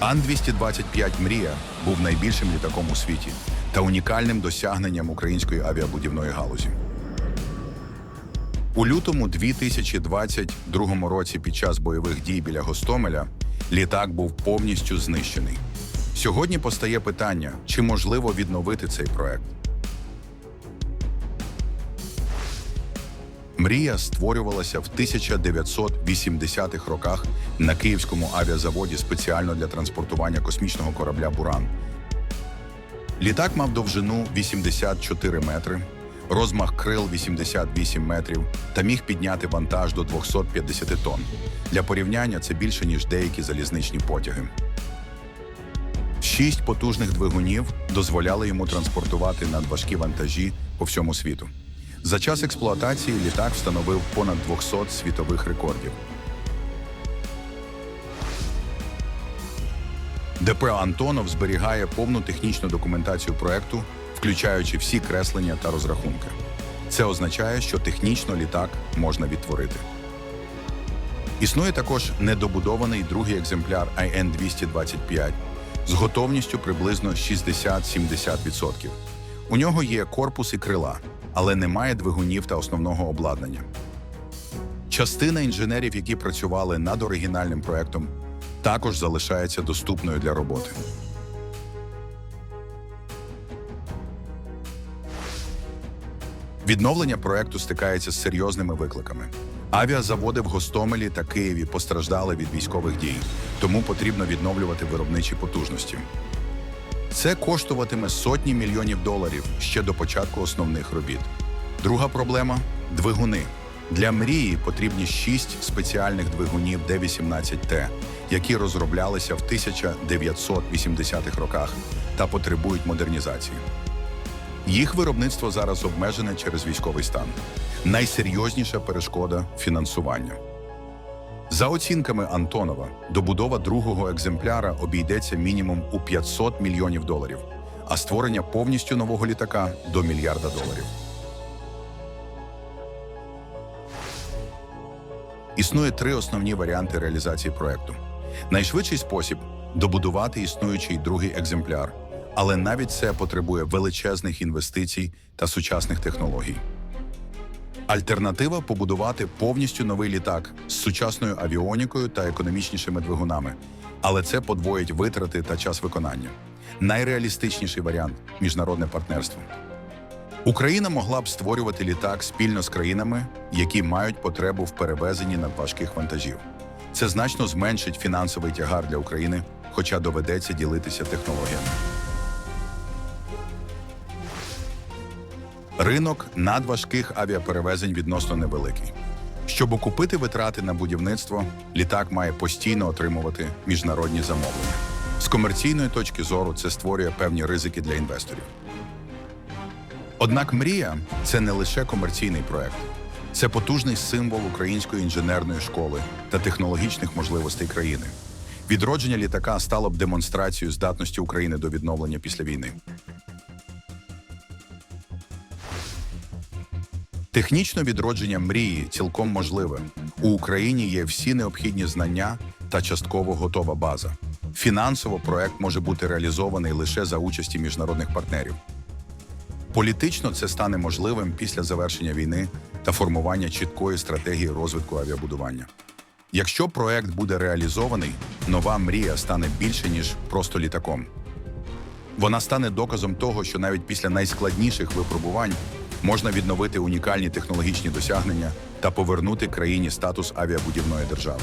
Ан-225 Мрія був найбільшим літаком у світі та унікальним досягненням української авіабудівної галузі. У лютому 2022 році під час бойових дій біля Гостомеля літак був повністю знищений. Сьогодні постає питання, чи можливо відновити цей проект. Мрія створювалася в 1980-х роках на Київському авіазаводі спеціально для транспортування космічного корабля Буран. Літак мав довжину 84 метри, розмах крил 88 метрів та міг підняти вантаж до 250 тонн. Для порівняння це більше, ніж деякі залізничні потяги. Шість потужних двигунів дозволяли йому транспортувати надважкі вантажі по всьому світу. За час експлуатації літак встановив понад 200 світових рекордів. ДП Антонов зберігає повну технічну документацію проекту, включаючи всі креслення та розрахунки. Це означає, що технічно літак можна відтворити. Існує також недобудований другий екземпляр IN-225 з готовністю приблизно 60-70%. У нього є корпус і крила, але немає двигунів та основного обладнання. Частина інженерів, які працювали над оригінальним проектом, також залишається доступною для роботи. Відновлення проекту стикається з серйозними викликами. Авіазаводи в Гостомелі та Києві постраждали від військових дій, тому потрібно відновлювати виробничі потужності. Це коштуватиме сотні мільйонів доларів ще до початку основних робіт. Друга проблема двигуни. Для мрії потрібні шість спеціальних двигунів Д-18Т, які розроблялися в 1980-х роках та потребують модернізації. Їх виробництво зараз обмежене через військовий стан. Найсерйозніша перешкода фінансування. За оцінками Антонова, добудова другого екземпляра обійдеться мінімум у 500 мільйонів доларів, а створення повністю нового літака до мільярда доларів. Існує три основні варіанти реалізації проекту. Найшвидший спосіб добудувати існуючий другий екземпляр, але навіть це потребує величезних інвестицій та сучасних технологій. Альтернатива побудувати повністю новий літак з сучасною авіонікою та економічнішими двигунами, але це подвоїть витрати та час виконання. Найреалістичніший варіант міжнародне партнерство. Україна могла б створювати літак спільно з країнами, які мають потребу в перевезенні надважких вантажів. Це значно зменшить фінансовий тягар для України, хоча доведеться ділитися технологіями. Ринок надважких авіаперевезень відносно невеликий. Щоб окупити витрати на будівництво, літак має постійно отримувати міжнародні замовлення. З комерційної точки зору це створює певні ризики для інвесторів. Однак мрія це не лише комерційний проект, це потужний символ української інженерної школи та технологічних можливостей країни. Відродження літака стало б демонстрацією здатності України до відновлення після війни. Технічне відродження мрії цілком можливе. У Україні є всі необхідні знання та частково готова база. Фінансово проект може бути реалізований лише за участі міжнародних партнерів. Політично це стане можливим після завершення війни та формування чіткої стратегії розвитку авіабудування. Якщо проект буде реалізований, нова мрія стане більше ніж просто літаком. Вона стане доказом того, що навіть після найскладніших випробувань можна відновити унікальні технологічні досягнення та повернути країні статус авіабудівної держави.